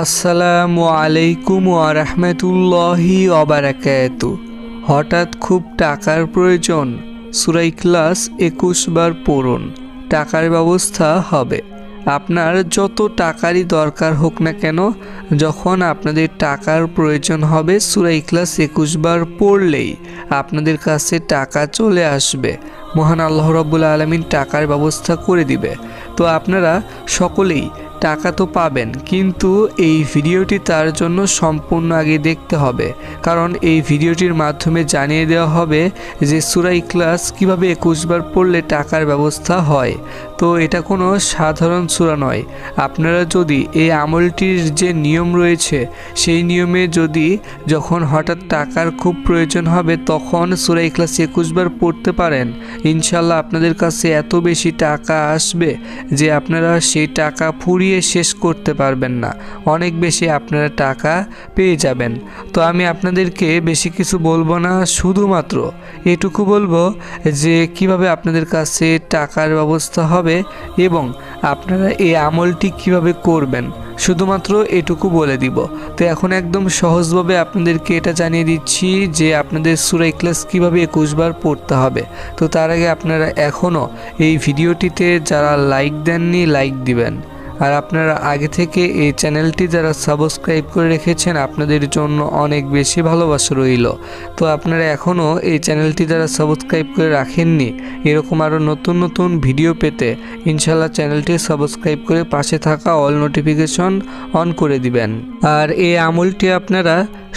আসসালামু আলাইকুম ওয়ারহমতুল্লাহি অবারাকাতু হঠাৎ খুব টাকার প্রয়োজন, সুরাই ক্লাস একুশ বার পড়ুন, টাকার ব্যবস্থা হবে। আপনার যত টাকারই দরকার হোক না কেন, যখন আপনাদের টাকার প্রয়োজন হবে, সুরাই ক্লাস একুশ বার পড়লেই আপনাদের কাছে টাকা চলে আসবে। মহান আল্লাহ রব্বুল আলমিন টাকার ব্যবস্থা করে দিবে। তো আপনারা সকলেই টাকা তো পাবেন, কিন্তু এই ভিডিওটি তার জন্য সম্পূর্ণ আগে দেখতে হবে। কারণ এই ভিডিওটির মাধ্যমে জানিয়ে দেওয়া হবে যে সুরাই ক্লাস কীভাবে একুশবার পড়লে টাকার ব্যবস্থা হয়। তো এটা কোনো সাধারণ সুরা নয়। আপনারা যদি এই আমলটির যে নিয়ম রয়েছে, সেই নিয়মে যদি যখন হঠাৎ টাকার খুব প্রয়োজন হবে, তখন সুরাই ক্লাস একুশবার পড়তে পারেন। ইনশাল্লাহ আপনাদের কাছে এত বেশি টাকা আসবে যে আপনারা সেই টাকা ফুরিয়ে শেষ করতে পারবেন না। অনেক বেশি আপনারা টাকা পেয়ে যাবেন। তো আমি আপনাদেরকে বেশি কিছু বলব না, শুধুমাত্র এটুকু বলব যে কীভাবে আপনাদের কাছে টাকার ব্যবস্থা হবে এবং আপনারা এই আমলটি কীভাবে করবেন, শুধুমাত্র এটুকু বলে দিব। তো এখন একদম সহজভাবে আপনাদেরকে এটা জানিয়ে দিচ্ছি যে আপনাদের সুরাই ক্লাস কীভাবে একুশবার পড়তে হবে। তো তার আগে আপনারা এখনও এই ভিডিওটিতে যারা লাইক দেননি, লাইক দিবেন। আর আপনারা আগে থেকে এই চ্যানেলটি যারা সাবস্ক্রাইব করে রেখেছেন, আপনাদের জন্য অনেক বেশি ভালোবাসা রইল। তো আপনারা এখনও এই চ্যানেলটি যারা সাবস্ক্রাইব করে রাখেননি, এরকম আরও নতুন নতুন ভিডিও পেতে ইনশাল্লাহ চ্যানেলটি সাবস্ক্রাইব করে পাশে থাকা অল নোটিফিকেশন অন করে দিবেন। আর এই আমলটি আপনারা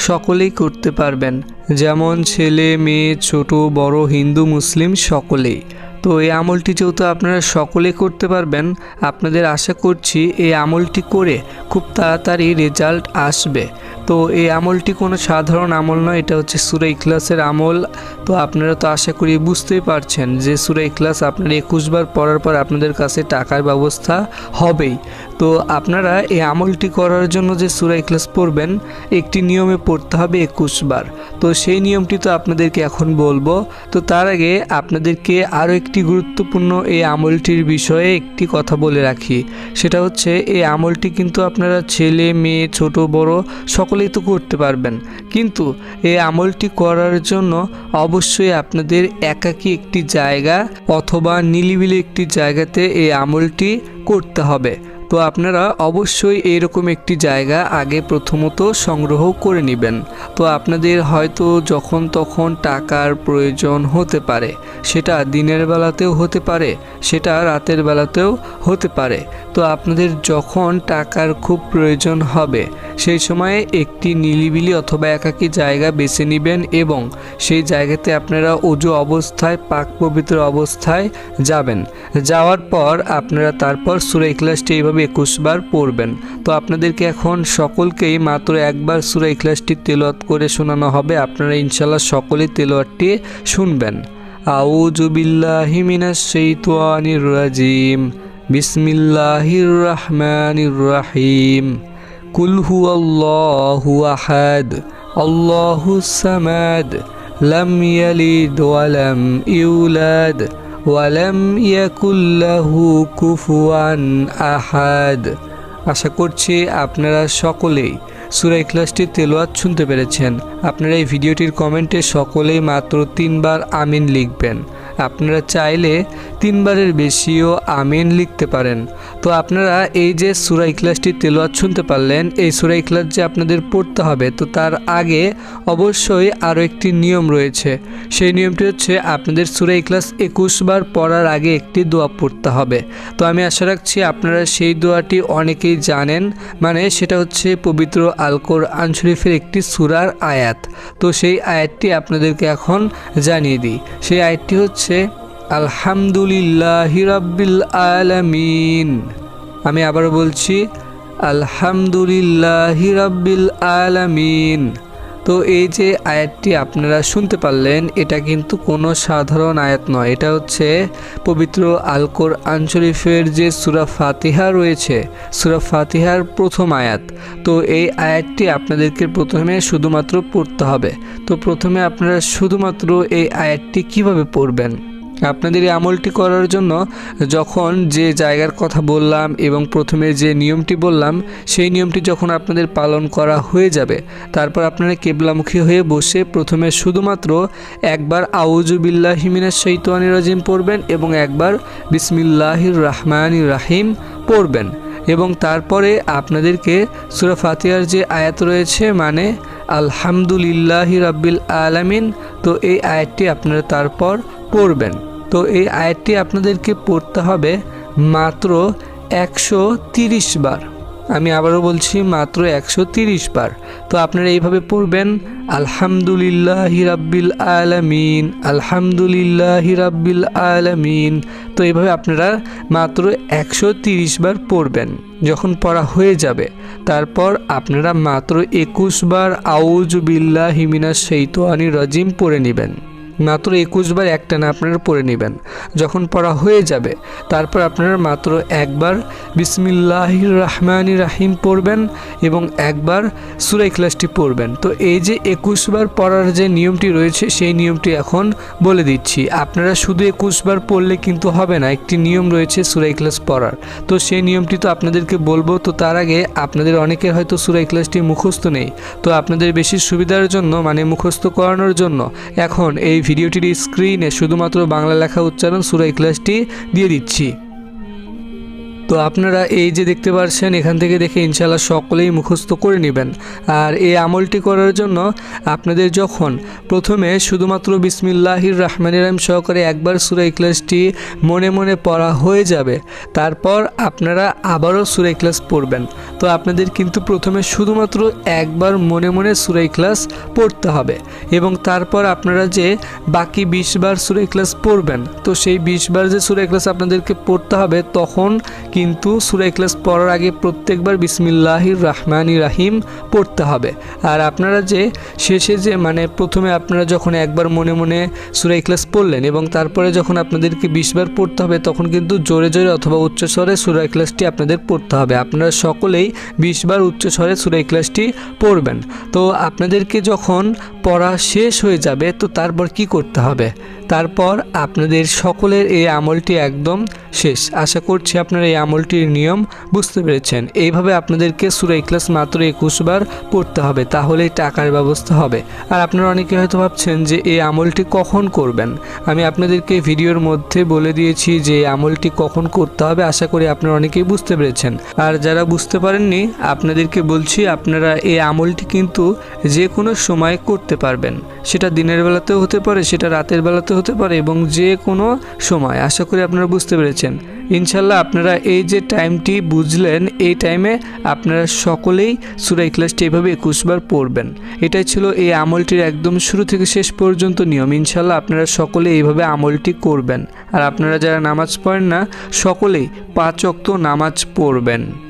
সকলেই করতে পারবেন, যেমন ছেলে, মেয়ে, ছোট, বড়, হিন্দু, মুসলিম সকলেই। তো এই আমলটি যেহেতু আপনারা সকলে করতে পারবেন, আপনাদের আশা করছি এই আমলটি করে খুব তাড়াতাড়ি রেজাল্ট আসবে। তো এই আমলটি কোনো সাধারণ আমল নয়, এটা হচ্ছে সুরা ইখলাসের আমল। তো আপনারা তো আশা করি বুঝতেই পারছেন যে সুরা ইখলাস আপনারা একুশবার পড়ার পর আপনাদের কাছে টাকার ব্যবস্থা হবেই। তো আপনারা এই আমলটি করার জন্য যে সুরা ইখলাস পড়বেন, একটি নিয়মে পড়তে হবে একুশবার তো সেই নিয়মটি তো আপনাদেরকে এখন বলব। তো তার আগে আপনাদেরকে আরও একটি গুরুত্বপূর্ণ এই আমলটির বিষয়ে একটি কথা বলে রাখি। সেটা হচ্ছে, এই আমলটি কিন্তু আপনারা ছেলে, মেয়ে, ছোট, বড় সকলেই তো করতে পারবেন। কিন্তু এই আমলটি করার জন্য অবশ্যই আপনাদের একাকী একটি জায়গা অথবা নিলিবিলি একটি জায়গাতে এই আমলটি করতে হবে। তো আপনারা অবশ্যই এরকম একটি জায়গা আগে প্রথমত সংগ্রহ করে নেবেন। তো আপনাদের হয়তো যখন তখন টাকার প্রয়োজন হতে পারে। সেটা দিনের বেলাতেও হতে পারে, সেটা রাতের বেলাতেও হতে পারে। তো আপনাদের যখন টাকার খুব প্রয়োজন হবে, সেই সময়ে একটি নিলিবিলি অথবা একাকী জায়গা বেছে নেবেন এবং সেই জায়গাতে আপনারা উজু অবস্থায়, পাক পবিত্র অবস্থায় যাবেন। যাওয়ার পর আপনারা তারপর সুরাই ক্লাসটি এইভাবে একুশবার পড়বেন। তো আপনাদেরকে এখন সকলকেই মাত্র একবার সুরাই ক্লাসটি তেলোয়াত করে শোনানো হবে। আপনারা ইনশাল্লাহ সকলেই তেলোয়াতটি শুনবেন। আউযু বিল্লাহি মিনাশ শাইতানির রাজিম। বিসমিল্লাহির রহমানির রহিম। কুল হুয়াল্লাহু আহাদ। আল্লাহুস সামাদ। লাম ইয়ালিদ ওয়া লাম ইউলাদ। ওয়ালাম ইয়াকুল্লাহু কুফুয়ান আহাদ। আশা করছি আপনারা সকলেই সুরাই ক্লাসটির তেলোয়াত শুনতে পেরেছেন। আপনারা এই ভিডিওটির কমেন্টে সকলেই মাত্র তিনবার আমিন লিখবেন। আপনারা চাইলে তিনবারের বেশিও আমিন লিখতে পারেন। তো আপনারা এই যে সুরাই ক্লাসটি তেলোয়াত শুনতে পারলেন, এই সুরাই ক্লাস যে আপনাদের পড়তে হবে, তো তার আগে অবশ্যই আরও একটি নিয়ম রয়েছে। সেই নিয়মটি হচ্ছে আপনাদের সুরাই ক্লাস একুশ বার পড়ার আগে একটি দোয়া পড়তে হবে। তো আমি আশা রাখছি আপনারা সেই দোয়াটি অনেকেই জানেন মানে সেটা হচ্ছে পবিত্র আলকোর আনশরীফের একটি সুরার আয়াত। তো সেই আয়াতটি আপনাদেরকে এখন জানিয়ে দিই। সেই আয়াতটি হচ্ছে আলহামদুলিল্লাহ রাব্বিল আলামিন। আমি আবার বলছি আলহামদুলিল্লাহ রাব্বিল আলামিন। তো এই যে আয়াতটি আপনারা শুনতে পারলেন, এটা কিন্তু কোনো সাধারণ আয়াত নয়। এটা হচ্ছে পবিত্র আলকোর আঞ্চলিফের যে সুরা ফাতিহা রয়েছে, সুরা ফাতিহার প্রথম আয়াত। তো এই আয়াতটি আপনাদেরকে প্রথমে শুধুমাত্র পড়তে হবে। তো প্রথমে আপনারা শুধুমাত্র এই আয়াতটি কীভাবে পড়বেন? আপনাদের এই আমলটি করার জন্য যখন যে জায়গার কথা বললাম এবং প্রথমে যে নিয়মটি বললাম, সেই নিয়মটি যখন আপনাদের পালন করা হয়ে যাবে, তারপর আপনারা কেবলামুখী হয়ে বসে প্রথমে শুধুমাত্র একবার আউজুবিল্লাহ হিমিনাস শৈতানি রাজিম পড়বেন এবং একবার বিসমিল্লাহির রহমানির রাহিম পড়বেন। এবং তারপরে আপনাদেরকে সুরা ফাতিহার যে আয়াত রয়েছে মানে আলহামদুলিল্লাহ রাব্বিল আলামিন, তো এই আয়াতটি আপনারা তারপর পড়বেন। তো এই আয়াতটি আপনাদেরকে পড়তে হবে মাত্র একশো বার। আমি আবারও বলছি মাত্র একশো বার। তো আপনারা এইভাবে পড়বেন, আলহামদুলিল্লাহ রাব্বিল আলামিন, আলহামদুলিল্লাহ রাব্বিল আলামিন। তো এইভাবে আপনারা মাত্র একশো বার পড়বেন, যখন পড়া হয়ে যাবে। তারপর আপনারা মাত্র একুশ বার আউজ বিল্লাহ হিমিনা সেইতানি রাজিম পড়ে নেবেন। মাত্র একুশ বার একটা না আপনারা পড়ে নেবেন। যখন পড়া হয়ে যাবে, তারপর আপনারা মাত্র একবার বিসমিল্লাহ রহমান রাহিম পড়বেন এবং একবার সুরাই ক্লাসটি পড়বেন। তো এই যে একুশ বার পড়ার যে নিয়মটি রয়েছে, সেই নিয়মটি এখন বলে দিচ্ছি। আপনারা শুধু একুশ বার পড়লে কিন্তু হবে না, একটি নিয়ম রয়েছে সুরাই ক্লাস পড়ার। তো সেই নিয়মটি তো আপনাদেরকে বলব, তো তার আগে আপনাদের অনেকের হয়তো সুরাই ক্লাসটি মুখস্থ নেই। তো আপনাদের বেশি সুবিধার জন্য মানে মুখস্থ করানোর জন্য, এখন এই ভিডিওটির স্ক্রিনে শুধুমাত্র বাংলা লেখা উচ্চারণ সুরাই ক্লাসটি দিয়ে দিচ্ছি। তো আপনারা এই যে দেখতে পাচ্ছেন এখান থেকে দেখে ইনশাল্লাহ সকলেই মুখস্থ করে নেবেন। আর এই আমলটি করার জন্য আপনাদের যখন প্রথমে শুধুমাত্র বিসমিল্লাহির রহমানির রাহিম সহকারে একবার সুরাই ক্লাসটি মনে মনে পড়া হয়ে যাবে, তারপর আপনারা আবারও সুরাই ক্লাস পড়বেন। তো আপনাদের কিন্তু প্রথমে শুধুমাত্র একবার মনে মনে সুরাই ক্লাস পড়তে হবে এবং তারপর আপনারা যে বাকি বিশ বার সুরাই ক্লাস পড়বেন, তো সেই বিশ বার যে সুরাই ক্লাস আপনাদেরকে পড়তে হবে, তখন কিন্তু সুরাই ক্লাস পড়ার আগে প্রত্যেকবার বিসমিল্লাহির রহমানি রাহিম পড়তে হবে। আর আপনারা যে শেষে যে মানে প্রথমে আপনারা যখন একবার মনে মনে সুরাই ক্লাস পড়লেন এবং তারপরে যখন আপনাদেরকে বিশবার পড়তে হবে, তখন কিন্তু জোরে জোরে অথবা উচ্চস্বরে সুরাই ক্লাসটি আপনাদের পড়তে হবে। আপনারা সকলেই বিশবার উচ্চস্বরে সুরাই ক্লাসটি পড়বেন। তো আপনাদেরকে যখন পড়া শেষ হয়ে যাবে, তো তারপর কি করতে হবে? তারপর আপনাদের সকলের এই আমলটি একদম শেষ। আশা করছি আপনারা এই আমলটির নিয়ম বুঝতে পেরেছেন। এইভাবে আপনাদেরকে সুরাই ক্লাস মাত্র একুশ বার পড়তে হবে, তাহলেই টাকার ব্যবস্থা হবে। আর আপনারা অনেকে হয়তো ভাবছেন যে এই আমলটি কখন করবেন? আমি আপনাদেরকে ভিডিওর মধ্যে বলে দিয়েছি যে আমলটি কখন করতে হবে, আশা করি আপনারা অনেকেই বুঝতে পেরেছেন। আর যারা বুঝতে পারেননি, আপনাদেরকে বলছি আপনারা এই আমলটি কিন্তু যে কোনো সময় করতে পারবেন। সেটা দিনের বেলাতেও হতে পারে, সেটা রাতের বেলাতেও হতে পারে এবং যে কোনো সময়। আশা করি আপনারা বুঝতে পেরেছেন। ইনশাল্লাহ আপনারা এই যে টাইমটি বুঝলেন, এই টাইমে আপনারা সকলেই সুরাই ক্লাসটি এভাবে একুশবার পড়বেন। এটাই ছিল এই আমলটির একদম শুরু থেকে শেষ পর্যন্ত নিয়ম। ইনশাল্লাহ আপনারা সকলে এইভাবে আমলটি করবেন। আর আপনারা যারা নামাজ পড়েন না, সকলেই পাঁচ অক্ত নামাজ পড়বেন।